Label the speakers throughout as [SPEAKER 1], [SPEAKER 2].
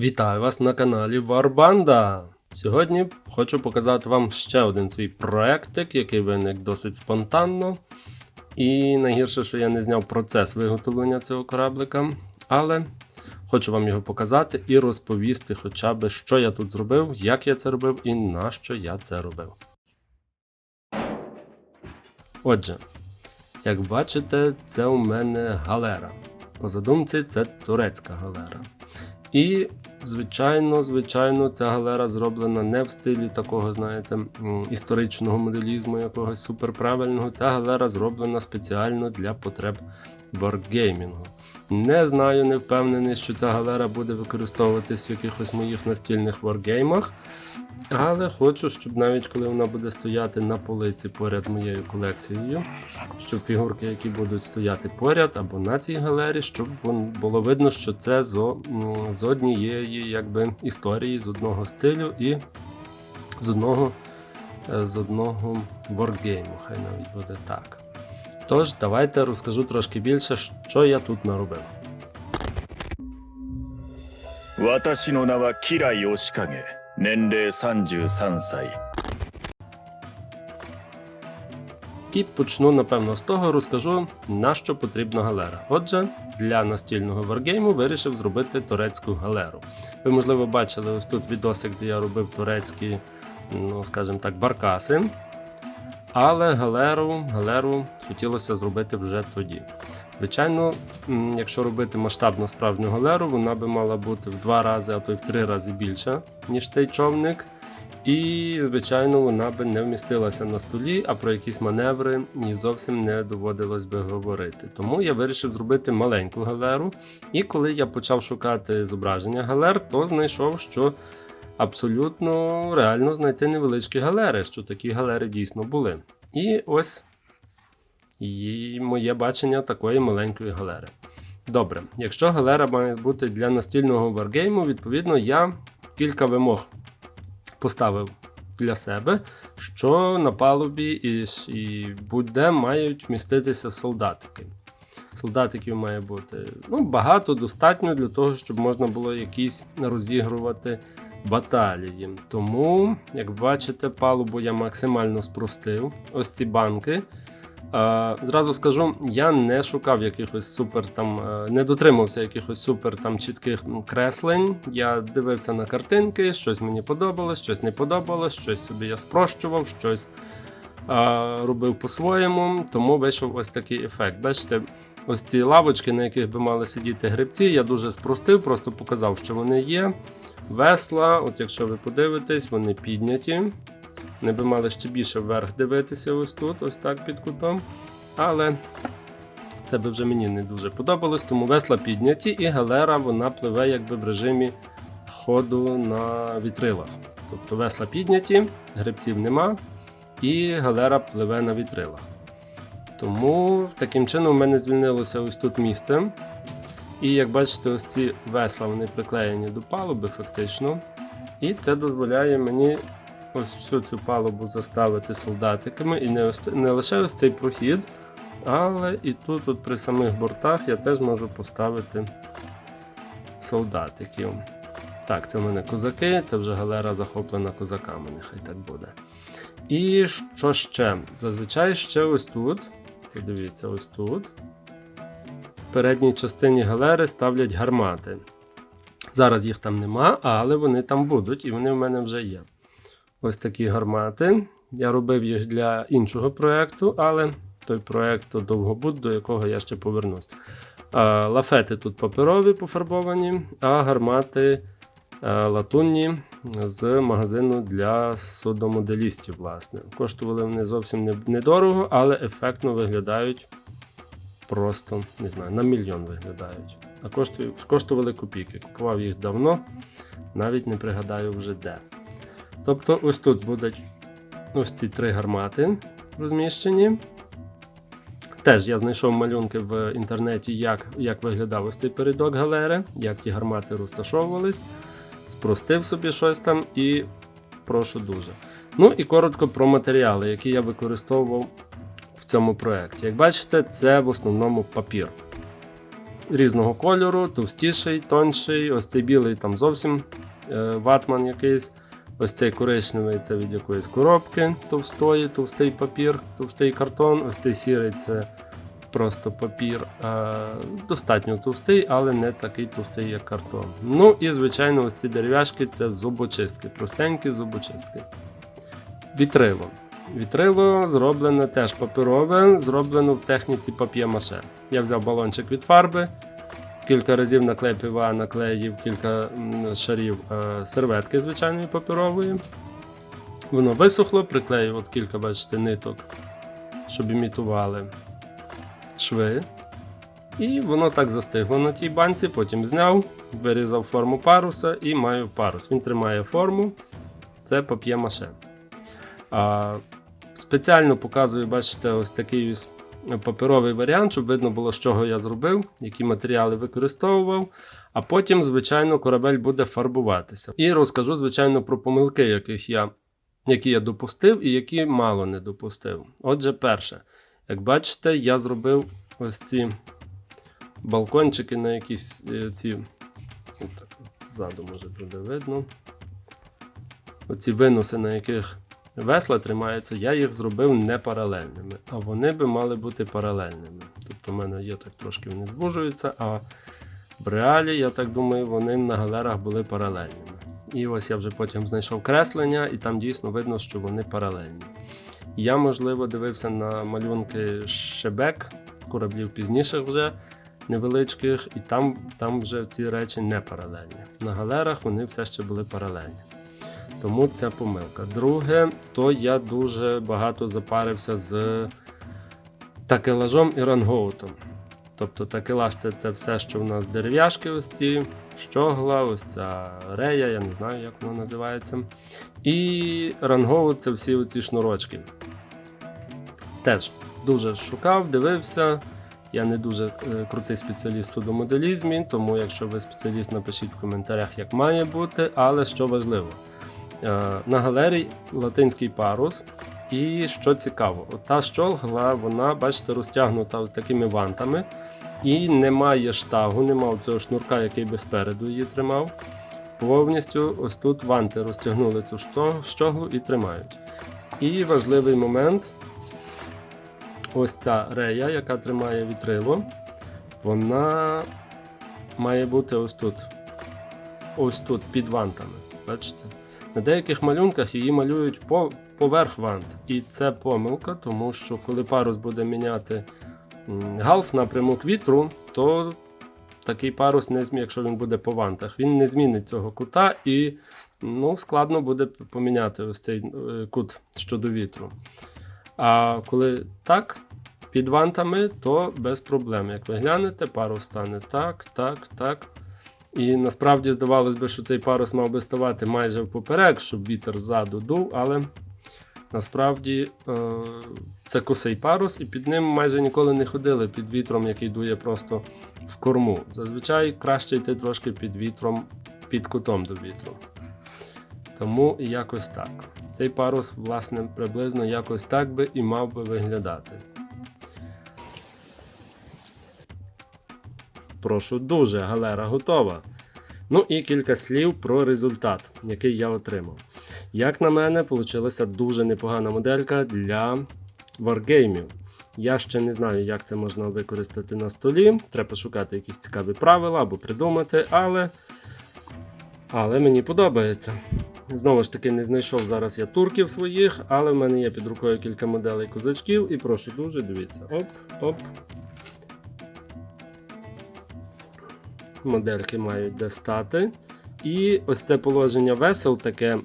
[SPEAKER 1] Вітаю вас на каналі Варбанда. Сьогодні хочу показати вам ще один свій проектик, який виник досить спонтанно. І найгірше, що я не зняв процес виготовлення цього кораблика, але хочу вам його показати і розповісти, хоча б, що я тут зробив, як я це робив і на що я це робив. Отже, як бачите, це у мене галера. По задумці, це турецька галера. І, звичайно, звичайно, ця галера зроблена не в стилі такого, знаєте, історичного моделізму, якогось суперправильного. Ця галера зроблена спеціально для потреб воркгеймінгу. Не знаю, не впевнений, що ця галера буде використовуватись в якихось моїх настільних воркгеймах. Але хочу, щоб навіть коли вона буде стояти на полиці поряд з моєю колекцією, щоб фігурки, які будуть стояти поряд або на цій галері, щоб було видно, що це з, однієї якби, історії, з одного стилю і з одного, е, з одного воркгейму, хай навіть буде так. Тож, давайте розкажу трошки більше, що я тут наробив.
[SPEAKER 2] 私の名はキライ押影年齢33歳
[SPEAKER 1] І почну, напевно, з того, розкажу, на що потрібна галера. Отже, для настільного варгейму вирішив зробити турецьку галеру. Ви, можливо, бачили ось тут відосик, де я робив турецькі, ну, скажімо так, баркаси. Але галеру, галеру хотілося зробити вже тоді. Звичайно, якщо робити масштабну справжню галеру, вона би мала бути в два рази, а то й в три рази більша, ніж цей човник. І, звичайно, вона би не вмістилася на столі, а про якісь маневри і зовсім не доводилось би говорити. Тому я вирішив зробити маленьку галеру. І коли я почав шукати зображення галер, то знайшов, що абсолютно реально знайти невеличкі галери, що такі галери дійсно були. І ось і моє бачення такої маленької галери. Добре, якщо галера має бути для настільного варгейму, відповідно я кілька вимог поставив для себе, що на палубі і, і будь-де мають вміститися солдатики. Солдатиків має бути ну, багато, достатньо для того, щоб можна було якісь розігрувати баталії. Тому, як бачите, палубу я максимально спростив. Ось ці банки. Е, Зразу скажу, я не шукав якихось супер там, е, не дотримався якихось супер там чітких креслень. Я дивився на картинки, щось мені подобалось, щось не подобалось, щось собі я спрощував, щось е, робив по-своєму. Тому вийшов ось такий ефект. Бачите, ось ці лавочки, на яких би мали сидіти грибці, я дуже спростив, просто показав, що вони є. Весла, от якщо ви подивитесь, вони підняті. Вони би мали ще більше вверх дивитися ось тут, ось так під кутом. Але це би вже мені не дуже подобалось, тому весла підняті, і галера вона пливе якби в режимі ходу на вітрилах. Тобто весла підняті, гребців нема, і галера пливе на вітрилах. Тому таким чином в мене звільнилося ось тут місце. І як бачите, ось ці весла вони приклеєні до палуби фактично. І це дозволяє мені ось всю цю палубу заставити солдатиками. І не, ось, не лише ось цей прохід, але і тут, от при самих бортах, я теж можу поставити солдатиків. Так, це в мене козаки, це вже галера захоплена козаками, нехай так буде. І що ще? Зазвичай ще ось тут. Подивіться, ось тут. Передній частині галери ставлять гармати. Зараз їх там нема, але вони там будуть, і вони в мене вже є. Ось такі гармати. Я робив їх для іншого проєкту, але той проєкт Довгобуд, до якого я ще повернусь. Лафети тут паперові пофарбовані, а гармати латунні з магазину для судомоделістів. власне. Коштували вони зовсім недорого, але ефектно виглядають просто не знаю, на мільйон виглядають. А коштують, коштували копійки. Купував їх давно, навіть не пригадаю вже де. Тобто, ось тут будуть ось ці три гармати розміщені. Теж я знайшов малюнки в інтернеті, як, як виглядав ось цей передок галери, як ті гармати розташовувались. Спростив собі щось там і прошу дуже. Ну і коротко про матеріали, які я використовував цьому проєкті. Як бачите, це в основному папір. різного кольору, товстіший, тонший. Ось цей білий там зовсім е, ватман якийсь. Ось цей коричневий це від якоїсь коробки товстої, товстий папір, товстий картон. Ось цей сірий це просто папір. Е, достатньо товстий, але не такий товстий, як картон. Ну і звичайно, ось ці дерев'яшки це зубочистки, простенькі зубочистки. Вітрило. Вітрило зроблене теж паперове, зроблено в техніці пап'є-маше. Я взяв балончик від фарби, кілька разів наклеїв ПВА, наклеїв кілька шарів е, серветки звичайної паперової. Воно висохло, приклеїв от кілька, бачите, ниток, щоб імітували шви. І воно так застигло на тій банці, потім зняв, вирізав форму паруса і маю парус. Він тримає форму, це пап'є-маше. А, спеціально показую, бачите, ось такий ось паперовий варіант, щоб видно було, з чого я зробив, які матеріали використовував. А потім, звичайно, корабель буде фарбуватися. І розкажу, звичайно, про помилки, яких я, які я допустив і які мало не допустив. Отже, перше, як бачите, я зробив ось ці балкончики на якісь е, ці. Ззаду може буде видно. Оці винуси, на яких весла тримаються, я їх зробив не паралельними, а вони би мали бути паралельними. Тобто в мене є так трошки вони звужуються, а в реалі, я так думаю, вони на галерах були паралельними. І ось я вже потім знайшов креслення, і там дійсно видно, що вони паралельні. Я, можливо, дивився на малюнки шебек кораблів пізніших вже невеличких, і там, там вже ці речі не паралельні. На галерах вони все ще були паралельні. Тому це помилка. Друге, то я дуже багато запарився з такелажом і рангоутом. Тобто такелаж це, це все, що в нас дерев'яшки, ось ці, щогла, ось ця рея, я не знаю, як вона називається. І рангоут це всі оці шнурочки. Теж дуже шукав, дивився. Я не дуже е, крутий спеціаліст у моделізмі, тому якщо ви спеціаліст, напишіть в коментарях, як має бути. Але що важливо, на галерії латинський парус. І що цікаво, та щолгла, вона, бачите, розтягнута такими вантами, і немає штагу, немає цього шнурка, який би спереду її тримав. Повністю ось тут ванти розтягнули цю що- щоглу і тримають. І важливий момент: ось ця рея, яка тримає вітрило, вона має бути ось тут. Ось тут, під вантами. Бачите? На деяких малюнках її малюють по, поверх вант. І це помилка, тому що коли парус буде міняти галс напрямок вітру, то такий парус не змі, якщо він буде по вантах, він не змінить цього кута і ну, складно буде поміняти ось цей е, кут щодо вітру. А коли так, під вантами, то без проблем. Як ви глянете, парус стане так, так, так. І насправді здавалось би, що цей парус мав би ставати майже впоперек, щоб вітер ззаду дув, але насправді е- це косий парус, і під ним майже ніколи не ходили під вітром, який дує просто в корму. Зазвичай краще йти трошки під вітром, під кутом до вітру. Тому якось так. Цей парус, власне, приблизно якось так би і мав би виглядати. Прошу дуже, галера готова. Ну і кілька слів про результат, який я отримав. Як на мене, вийшла дуже непогана моделька для варгеймів. Я ще не знаю, як це можна використати на столі. Треба шукати якісь цікаві правила або придумати, але, але мені подобається. Знову ж таки, не знайшов зараз я турків своїх, але в мене є під рукою кілька моделей козачків. І прошу дуже, дивіться. Оп, оп. Модельки мають де стати. І ось це положення весел, таке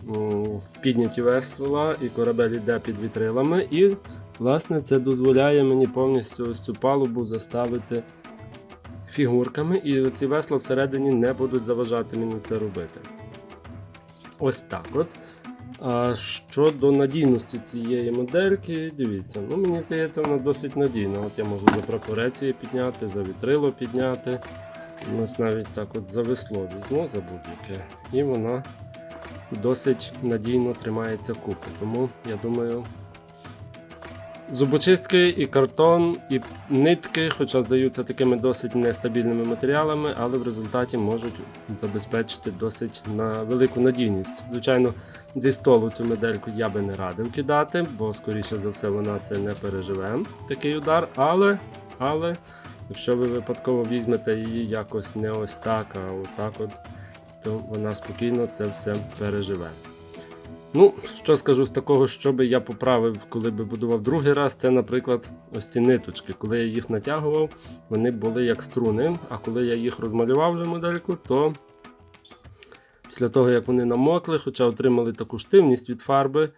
[SPEAKER 1] підняті весела, і корабель йде під вітрилами. І, власне, це дозволяє мені повністю ось цю палубу заставити фігурками, і ці весла всередині не будуть заважати мені це робити. Ось так от. А щодо надійності цієї модельки, дивіться, ну мені здається, вона досить надійна. От я можу за прапореції підняти, за вітрило підняти. Ось навіть так от за весло візьму за. І вона досить надійно тримається купи. Тому я думаю, Зубочистки і картон, і нитки, хоча здаються такими досить нестабільними матеріалами, але в результаті можуть забезпечити досить на велику надійність. Звичайно, зі столу цю медельку я би не радив кидати, бо скоріше за все вона це не переживе, такий удар. Але, але якщо ви випадково візьмете її якось не ось так, а отак от, то вона спокійно це все переживе. Ну, що скажу з такого, що би я поправив, коли би будував другий раз, це, наприклад, ось ці ниточки. Коли я їх натягував, вони були як струни, а коли я їх розмалював вже модельку, то після того, як вони намокли, хоча отримали таку штивність від фарби,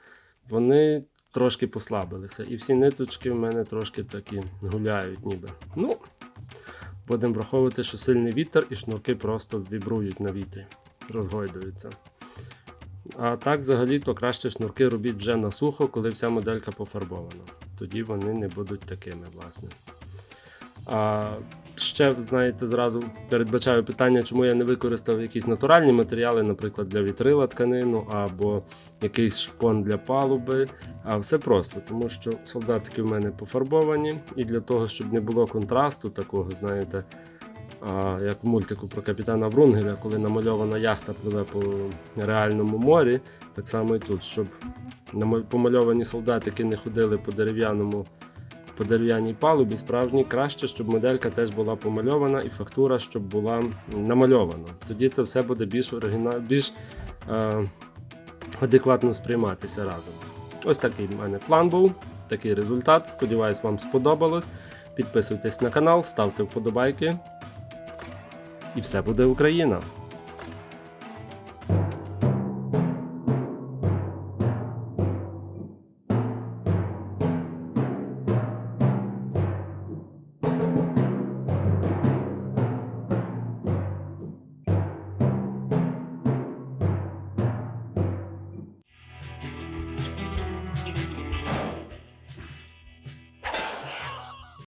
[SPEAKER 1] вони трошки послабилися. І всі ниточки в мене трошки такі гуляють ніби. Ну, будемо враховувати, що сильний вітер і шнурки просто вібрують на вітрі, розгойдуються. А так, взагалі, то краще шнурки робіть вже на сухо, коли вся моделька пофарбована. Тоді вони не будуть такими, власне. А ще, знаєте, зразу передбачаю питання, чому я не використав якісь натуральні матеріали, наприклад, для вітрила тканину або якийсь шпон для палуби. А все просто, тому що солдатики в мене пофарбовані, і для того, щоб не було контрасту такого, знаєте, як в мультику про капітана Врунгеля, коли намальована яхта пливе по реальному морі, так само і тут, щоб помальовані солдатики не ходили по дерев'яному. По дерев'яній палубі справжній краще, щоб моделька теж була помальована і фактура, щоб була намальована. Тоді це все буде більш оригінал, більш е, адекватно сприйматися разом. Ось такий в мене план був, такий результат. Сподіваюсь, вам сподобалось. Підписуйтесь на канал, ставте вподобайки. І все буде Україна!